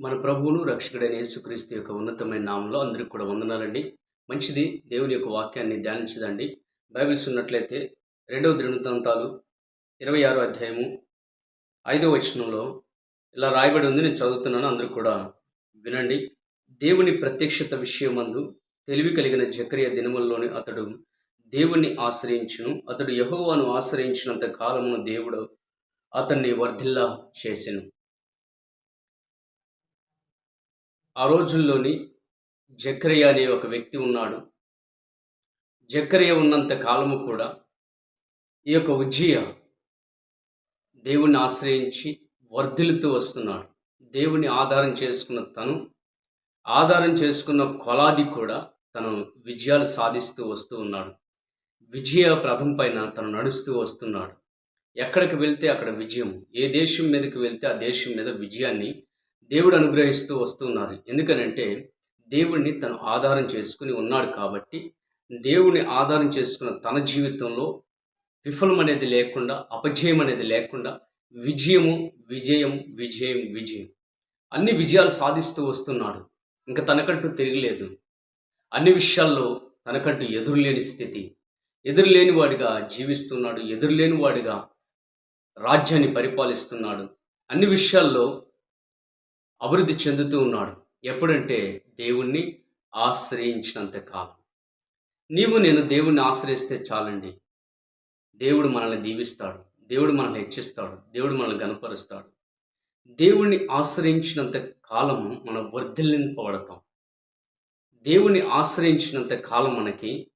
మన ప్రభువును రక్షకుడైన యేసుక్రీస్తు యొక్క ఉన్నతమైన నామంలో అందరికీ కూడా వందనాలండి. మంచిది దేవుని యొక్క వాక్యాన్ని ధ్యానించదండి. బైబిల్స్ ఉన్నట్లయితే రెండవ దృఢతాంతాలు ఇరవై ఆరో అధ్యాయము ఐదవ వచనంలో ఇలా రాయబడి ఉంది నేను చదువుతున్నాను అందరూ కూడా వినండి. దేవుని ప్రత్యక్షత విషయమందు తెలివి కలిగిన జక్రియ దినముల్లోని అతడు దేవుణ్ణి ఆశ్రయించును. అతడు యహోవాను ఆశ్రయించినంత కాలమును దేవుడు అతన్ని వర్ధిల్లా చేసెను. ఆ రోజుల్లోని జకరియా అనే ఒక వ్యక్తి ఉన్నాడు. జకరియా ఉన్నంత కాలము కూడా ఈ యొక్క ఉజ్జియ దేవుణ్ణి ఆశ్రయించి వర్ధిల్లుతూ వస్తున్నాడు. దేవుని ఆధారం చేసుకున్న తను ఆధారం చేసుకున్న కొలాది కూడా తను విజయాలు సాధిస్తూ వస్తూ ఉన్నాడు. విజయ ప్రథం పైన తను నడుస్తూ వస్తున్నాడు. ఎక్కడికి వెళ్తే అక్కడ విజయం ఏ దేశం మీదకి వెళ్తే ఆ దేశం మీద విజయాన్ని దేవుడు అనుగ్రహిస్తూ వస్తున్నారు ఎందుకనంటే దేవుణ్ణి తను ఆధారం చేసుకుని ఉన్నాడు కాబట్టి దేవుడిని ఆధారం చేసుకున్న తన జీవితంలో విఫలం అనేది లేకుండా అపజయం అనేది లేకుండా విజయము విజయం విజయం విజయం. అన్ని విజయాలు సాధిస్తూ వస్తున్నాడు. ఇంకా తనకంటూ తిరగలేదు. అన్ని విషయాల్లో తనకంటూ ఎదురులేని స్థితి. ఎదురులేని వాడిగా జీవిస్తున్నాడు. ఎదురులేని వాడిగా రాజ్యాన్ని పరిపాలిస్తున్నాడు. అన్ని విషయాల్లో అభివృద్ధి చెందుతూ ఉన్నాడు. ఎప్పుడంటే దేవుణ్ణి ఆశ్రయించినంత కాలం. నీవు నేను దేవుణ్ణి ఆశ్రయిస్తే చాలండి. దేవుడు మనల్ని దీవిస్తాడు. దేవుడు మనల్ని హెచ్చిస్తాడు. దేవుడు మనల్ని గనపరుస్తాడు దేవుణ్ణి ఆశ్రయించినంత కాలం మనం వర్ధిల్లింపబడతాం దేవుణ్ణి ఆశ్రయించినంత కాలం మనకి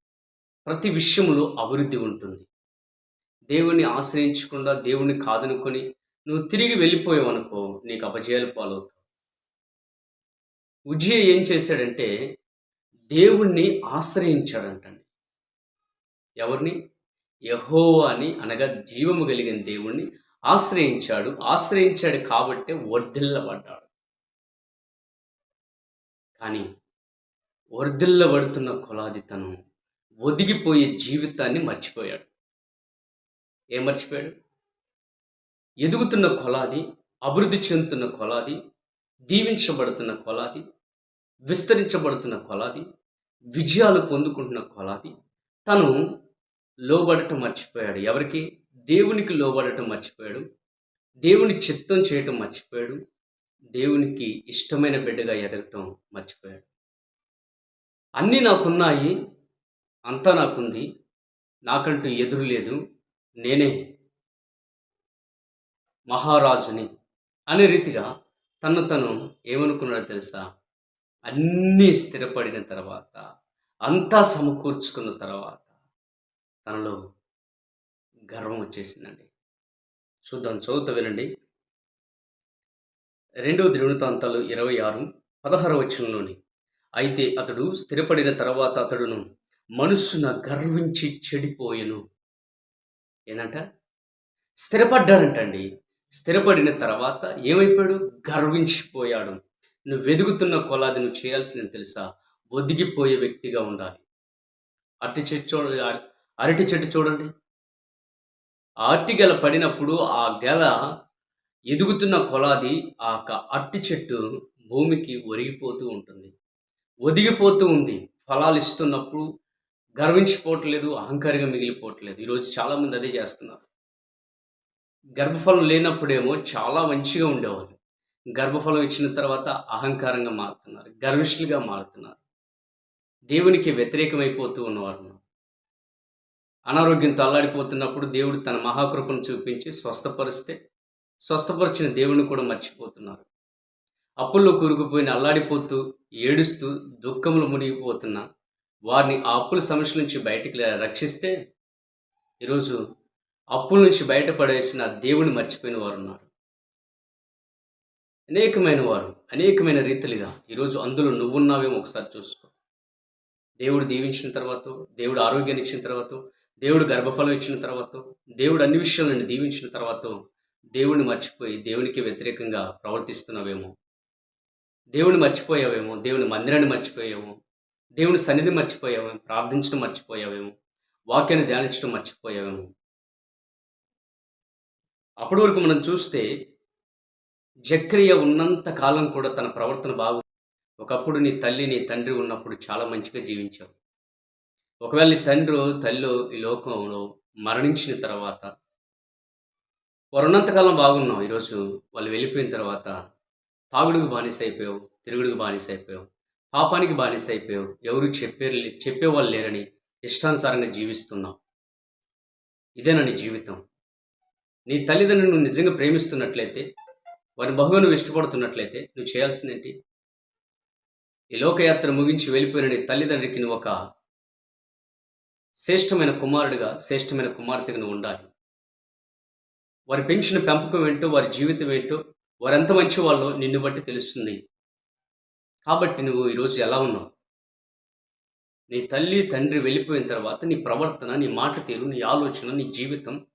ప్రతి విషయంలో అభివృద్ధి ఉంటుంది. దేవుణ్ణి ఆశ్రయించకుండా దేవుణ్ణి కాదనుకొని నువ్వు తిరిగి వెళ్ళిపోయావు అనుకో నీకు అపజయాలు పాలవుతావు ఉజ్జయ ఏం చేశాడంటే దేవుణ్ణి ఆశ్రయించాడంటండి. ఎవరిని? యహోవాని అనగా జీవము కలిగిన దేవుణ్ణి ఆశ్రయించాడు. ఆశ్రయించాడు కాబట్టే వర్ధిల్లబడ్డాడు. కానీ వర్ధిల్లబడుతున్న కొలాది తను ఒదిగిపోయే జీవితాన్ని మర్చిపోయాడు. ఏం మర్చిపోయాడు? ఎదుగుతున్న కొలాది అభివృద్ధి చెందుతున్న కొలాది దీవించబడుతున్న కొలాది విస్తరించబడుతున్న కొలాది విజయాలు పొందుకుంటున్న కొలాది తను లోబడటం మర్చిపోయాడు. ఎవరికి? దేవునికి లోబడటం మర్చిపోయాడు. దేవుని చిత్తం చేయటం మర్చిపోయాడు. దేవునికి ఇష్టమైన బిడ్డగా ఎదగటం మర్చిపోయాడు. అన్నీ నాకున్నాయి అంతా నాకుంది. నాకంటూ ఎదురు లేదు. నేనే మహారాజుని. అనే రీతిగా తను తను ఏమనుకున్నాడో తెలుసా? అన్నీ స్థిరపడిన తర్వాత అంతా సమకూర్చుకున్న తర్వాత తనలో గర్వం వచ్చేసిందండి. చూద్దాం చదువుతా వినండి. రెండవ దినవృత్తాంతాలు ఇరవై ఆరు పదహారు వచనంలోని అయితే అతడు స్థిరపడిన తర్వాత అతడును మనస్సున గర్వించి చెడిపోయెను. ఏంటంట స్థిరపడ్డాడంటండి. స్థిరపడిన తర్వాత ఏమైపోయాడు? గర్వించిపోయాడు. నువ్వు వెదుగుతున్న కొలాది నువ్వు చేయాల్సింది తెలుసా? ఒదిగిపోయే వ్యక్తిగా ఉండాలి. అరటి చెట్టు చూడ అరటి చెట్టు చూడండి. అరటి గెల పడినప్పుడు ఆ గెల ఎదుగుతున్న కొలాది ఆ యొక్క అరటి చెట్టు భూమికి ఒరిగిపోతూ ఉంటుంది. ఒదిగిపోతూ ఉంది. ఫలాలు ఇస్తున్నప్పుడు గర్వించిపోవట్లేదు అహంకారిగా మిగిలిపోవట్లేదు. ఈరోజు చాలామంది అదే చేస్తున్నారు. గర్భఫలం లేనప్పుడేమో చాలా మంచిగా ఉండేవారు గర్భఫలం ఇచ్చిన తర్వాత అహంకారంగా మారుతున్నారు గర్విష్ఠులుగా మారుతున్నారు. దేవునికి వ్యతిరేకమైపోతూ ఉన్నవారు అనారోగ్యంతో అల్లాడిపోతున్నప్పుడు దేవుడు తన మహాకృపను చూపించి స్వస్థపరిస్తే స్వస్థపరిచిన దేవుని కూడా మర్చిపోతున్నారు. అప్పుల్లో కూరుకుపోయిన అల్లాడిపోతూ ఏడుస్తూ దుఃఖంలో మునిగిపోతున్న వారిని ఆ అప్పుల సమస్య నుంచి బయటికి రక్షిస్తే ఈరోజు అప్పుల నుంచి బయటపడేసిన దేవుని మర్చిపోయిన వారు ఉన్నారు అనేకమైన వారు అనేకమైన రీతిలుగా ఈరోజు అందులో నువ్వున్నావేమో ఒకసారి చూసుకో. దేవుడు దీవించిన తర్వాత దేవుడు ఆరోగ్యాన్ని ఇచ్చిన తర్వాత దేవుడు గర్భఫలం ఇచ్చిన తర్వాత దేవుడు అన్ని విషయాలను దీవించిన తర్వాత దేవుడిని మర్చిపోయి దేవునికి వ్యతిరేకంగా ప్రవర్తిస్తున్నావేమో. దేవుని మర్చిపోయావేమో దేవుని మందిరాన్ని మర్చిపోయావేమో దేవుని సన్నిధి మర్చిపోయావేమో ప్రార్థించడం మర్చిపోయావేమో వాక్యాన్ని ధ్యానించడం మర్చిపోయావేమో. అప్పటి వరకు మనం చూస్తే జక్రియ ఉన్నంత కాలం కూడా తన ప్రవర్తన బాగు ఒకప్పుడు నీ తల్లి నీ తండ్రి ఉన్నప్పుడు చాలా మంచిగా జీవించావు. ఒకవేళ నీ తండ్రి తల్లి ఈ లోకంలో మరణించిన తర్వాత వారు ఉన్నంతకాలం బాగున్నావు ఈరోజు వాళ్ళు వెళ్ళిపోయిన తర్వాత తాగుడుకు బానిస అయిపోయావు తిరుగుడుకు బానిస అయిపోయావు పాపానికి బానిస అయిపోయావు ఎవరు చెప్పే చెప్పేవాళ్ళు లేరని ఇష్టానుసారంగా జీవిస్తున్నావు. ఇదేనా నీ జీవితం. నీ తల్లిదండ్రులు నువ్వు నిజంగా ప్రేమిస్తున్నట్లయితే వారి బహుగా నువ్వు ఇష్టపడుతున్నట్లయితే నువ్వు చేయాల్సిందేంటి? ఈ లోకయాత్ర ముగించి వెళ్ళిపోయిన నీ తల్లిదండ్రికి నువ్వు ఒక శ్రేష్టమైన కుమారుడిగా శ్రేష్టమైన కుమార్తెగా నువ్వు ఉండాలి. వారి పెంచిన పెంపకం ఏంటో వారి జీవితం ఏంటో వారు ఎంత మంచి వాళ్ళు నిన్ను బట్టి తెలుస్తుంది. కాబట్టి నువ్వు ఈరోజు ఎలా ఉన్నావు? నీ తల్లి తండ్రి వెళ్ళిపోయిన తర్వాత నీ ప్రవర్తన నీ మాట తీరు నీ ఆలోచన నీ జీవితం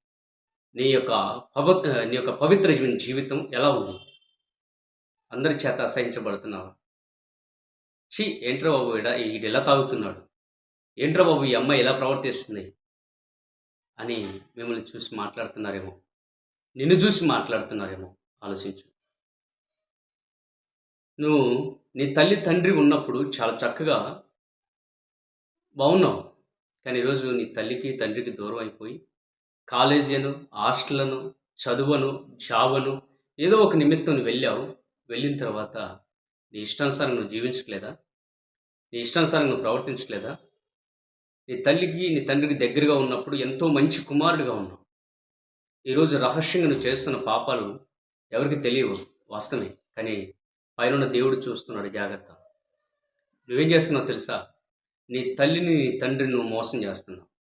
నీ యొక్క పవ నీ యొక్క పవిత్ర జీవితం ఎలా ఉంది? అందరి చేత అసహించబడుతున్నావు? షీ ఏంట్రా బాబు ఇడ ఈడు ఎలా తాగుతున్నాడు? ఏంట్రా బాబు ఈ అమ్మాయి ఎలా ప్రవర్తిస్తుంది? అని మిమ్మల్ని చూసి మాట్లాడుతున్నారేమో. నిన్ను చూసి మాట్లాడుతున్నారేమో. ఆలోచించు. నువ్వు నీ తల్లి తండ్రి ఉన్నప్పుడు చాలా చక్కగా బాగున్నావు. కానీ ఈరోజు నీ తల్లికి తండ్రికి దూరం అయిపోయి కాలేజీను హాస్టళ్ళను చదువును జాబను ఏదో ఒక నిమిత్తం నువ్వు వెళ్ళావు. వెళ్ళిన తర్వాత నీ ఇష్టానుసారం నువ్వు జీవించట్లేదా? నీ ఇష్టానుసారం నువ్వు ప్రవర్తించట్లేదా? నీ తల్లికి నీ తండ్రికి దగ్గరగా ఉన్నప్పుడు ఎంతో మంచి కుమారుడిగా ఉన్నావు. ఈరోజు రహస్యంగా నువ్వు చేస్తున్న పాపాలు ఎవరికి తెలియవు. వాస్తవమే. కానీ పైన దేవుడు చూస్తున్నాడు జాగ్రత్త. నువ్వేం చేస్తున్నావు తెలుసా? నీ తల్లిని నీ తండ్రిని నువ్వు మోసం చేస్తున్నావు.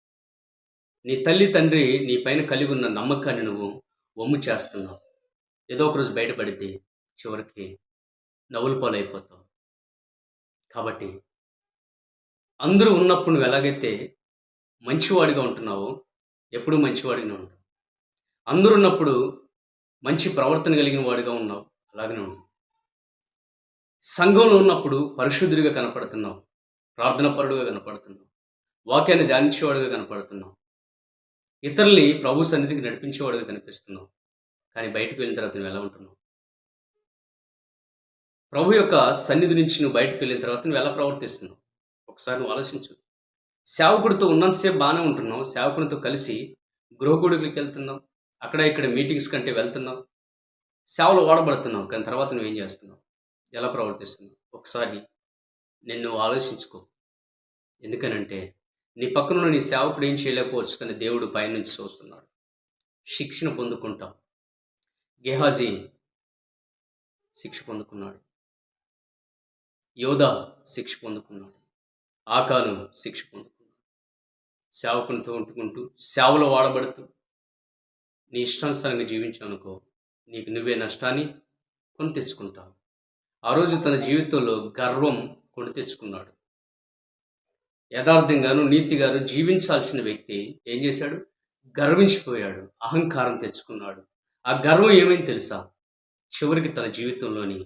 నీ తల్లి తండ్రి నీ పైన కలిగి ఉన్న నమ్మకాన్ని నువ్వు వమ్ము చేస్తున్నావు. ఏదో ఒకరోజు బయటపడితే చివరికి నవ్వులు పాలైపోతావు. కాబట్టి అందరూ ఉన్నప్పుడు నువ్వు ఎలాగైతే మంచివాడిగా ఉంటున్నావో ఎప్పుడూ మంచివాడిగా ఉంటావు అందరూ ఉన్నప్పుడు మంచి ప్రవర్తన కలిగిన వాడిగా ఉన్నావు అలాగనే ఉన్నావు సంఘంలో ఉన్నప్పుడు పరిశుద్ధుడిగా కనపడుతున్నావు ప్రార్థన పరుడుగా కనపడుతున్నావు వాక్యాన్ని ధ్యానించేవాడుగా కనపడుతున్నావు ఇతరుల్ని ప్రభు సన్నిధికి నడిపించేవాడుగా కనిపిస్తున్నావు. కానీ బయటకు వెళ్ళిన తర్వాత నువ్వు ఎలా ఉంటున్నావు? ప్రభు యొక్క సన్నిధి నుంచి నువ్వు బయటకు వెళ్ళిన తర్వాత నువ్వు ఎలా ప్రవర్తిస్తున్నావు? ఒకసారి నువ్వు ఆలోచించు. సేవకుడితో ఉన్నంతసేపు బాగానే ఉంటున్నావు. సేవకుడితో కలిసి గృహకుడికి వెళ్తున్నావు. అక్కడ ఇక్కడ మీటింగ్స్ కంటే వెళ్తున్నావు. సేవలు వాడబడుతున్నావు. కానీ తర్వాత నువ్వేం చేస్తున్నావు? ఎలా ప్రవర్తిస్తున్నావు? ఒకసారి నిన్ను ఆలోచించుకో. ఎందుకనంటే నీ పక్కన నీ సేవకుడు ఏం చేయలేకపోవచ్చు కానీ దేవుడు పైనుంచి చూస్తున్నాడు. శిక్షణ పొందుకుంటాం. గెహాజీ శిక్ష పొందుకున్నాడు. యోధ శిక్ష పొందుకున్నాడు. ఆకాను శిక్ష పొందుకున్నాడు. సేవకునితో ఉంటుకుంటూ సేవలో వాడబడుతూ నీ ఇష్టానుసారంగా జీవించానుకో నీకు నువ్వే నష్టాన్ని కొని తెచ్చుకుంటావు. ఆ రోజు తన జీవితంలో గర్వం కొని తెచ్చుకున్నాడు. యథార్థంగాను నీతిగాను జీవించాల్సిన వ్యక్తి ఏం చేశాడు? గర్వించిపోయాడు. అహంకారం తెచ్చుకున్నాడు. ఆ గర్వం ఏమైంది తెలుసా? చివరికి తన జీవితంలోని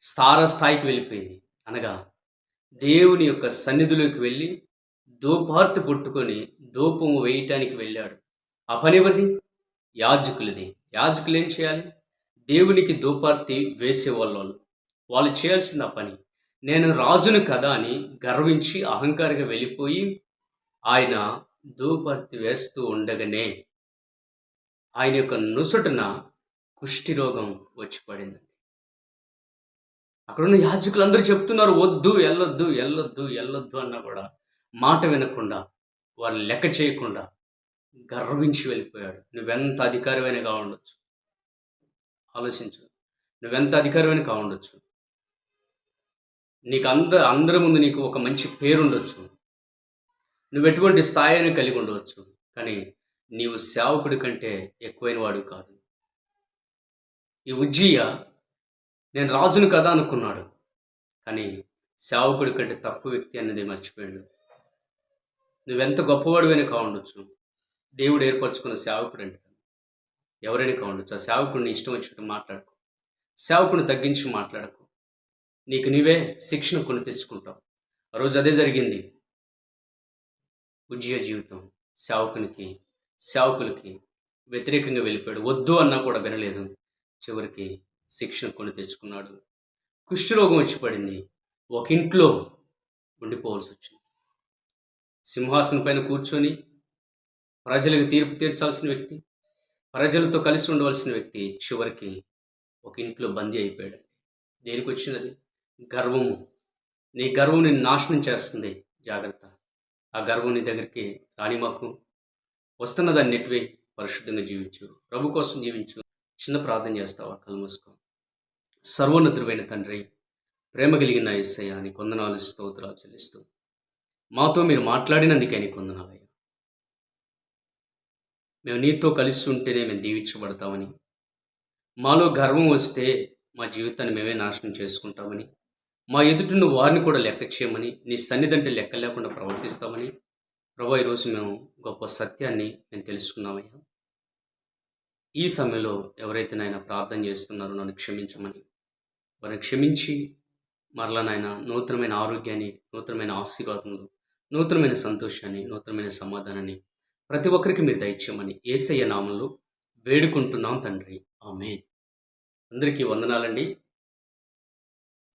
స్థార స్థాయికి వెళ్ళిపోయింది. అనగా దేవుని యొక్క సన్నిధిలోకి వెళ్ళి దూపార్తి పుట్టుకొని దూపము వేయటానికి వెళ్ళాడు. ఆ పని ఎవరిది? యాజకులది. యాజకులు ఏం చేయాలి? దేవునికి దూపార్తి వేసే వాళ్ళు. వాళ్ళు చేయాల్సిన పని. నేను రాజును కదా అని గర్వించి అహంకారిగా వెళ్ళిపోయి ఆయన దూపర్తి వేస్తూ ఉండగానే ఆయన యొక్క నుసుటున కుష్టి రోగం వచ్చి పడింది అక్కడున్న యాజకులందరూ చెప్తున్నారు వద్దు వెళ్ళొద్దు వెళ్ళొద్దు వెళ్ళొద్దు అన్నా కూడా మాట వినకుండా వారు లెక్క చేయకుండా గర్వించి వెళ్ళిపోయాడు. నువ్వెంత అధికారమైన కావుండొచ్చు ఆలోచించు. నువ్వెంత అధికారమైన కావుండొచ్చు నీకు అంద అందరి ముందు నీకు ఒక మంచి పేరు ఉండొచ్చు నువ్వు ఎటువంటి స్థాయిని కలిగి ఉండవచ్చు కానీ నీవు సేవకుడి కంటే ఎక్కువైన వాడు కాదు. ఈ ఉజ్జీయ నేను రాజును కదా అనుకున్నాడు కానీ సేవకుడి కంటే తక్కువ వ్యక్తి అనేది మర్చిపోయాడు. నువ్వెంత గొప్పవాడివైనా కావుండొచ్చు. దేవుడు ఏర్పరచుకున్న సేవకుడు అంటే ఎవరైనా కావుండొచ్చు. ఆ సేవకుడిని ఇష్టం వచ్చినట్టు మాట్లాడుకో. సేవకుడిని తగ్గించి మాట్లాడకు. నీకు నీవే శిక్షణ కొని తెచ్చుకుంటావు. ఆ రోజు అదే జరిగింది. ఉజ్జయ జీవితం సేవకునికి సేవకులకి వ్యతిరేకంగా వెళ్ళిపోయాడు. వద్దు అన్నా కూడా వినలేదు. చివరికి శిక్షణ కొని తెచ్చుకున్నాడు. కుష్ఠరోగం వచ్చి పడింది. ఒక ఇంట్లో ఉండిపోవాల్సి వచ్చింది. సింహాసనం పైన కూర్చొని ప్రజలకు తీర్పు తీర్చాల్సిన వ్యక్తి ప్రజలతో కలిసి ఉండవలసిన వ్యక్తి చివరికి ఒక ఇంట్లో బందీ అయిపోయాడు. దేనికి వచ్చినది గర్వము. నీ గర్వం నిన్ను నాశనం చేస్తుంది. జాగ్రత్త. ఆ గర్వం నీ దగ్గరికి రానిమాకు వస్తున్న దాన్ని నెట్వే పరిశుద్ధంగా జీవించు. ప్రభు కోసం జీవించు. చిన్న ప్రార్థన చేస్తావా? కళ్ళు మూసుకో. సర్వోన్నతుడైన తండ్రి ప్రేమ కలిగిన ఎస్ఐ అని కొందనాలు స్తోత్రాలు చెల్లిస్తూ. మాతో మీరు మాట్లాడినందుకే నీ కొందనాలయ్యా మేము నీతో కలిసి ఉంటేనే మేము దీవించబడతామని. మాలో గర్వం వస్తే మా జీవితాన్ని మేమే నాశనం చేసుకుంటామని. మా ఎదుటిన్న వారిని కూడా లెక్క చేయమని నీ సన్నిధంటే లెక్క లేకుండా ప్రవర్తిస్తామని ప్రభా ఈరోజు మేము గొప్ప సత్యాన్ని మేము తెలుసుకున్నామయ్యా. ఈ సమయంలో ఎవరైతే నాయన ప్రార్థన చేస్తున్నారో నన్ను క్షమించమని వారిని క్షమించి మరలా నాయన నూతనమైన ఆరోగ్యాన్ని నూతనమైన ఆశీర్వాదములు నూతనమైన సంతోషాన్ని నూతనమైన సమాధానాన్ని ప్రతి ఒక్కరికి మీరు దయచేయమని ఏసయ్య నామంలో వేడుకుంటున్నాం తండ్రి. ఆమె అందరికీ వందనాలండి.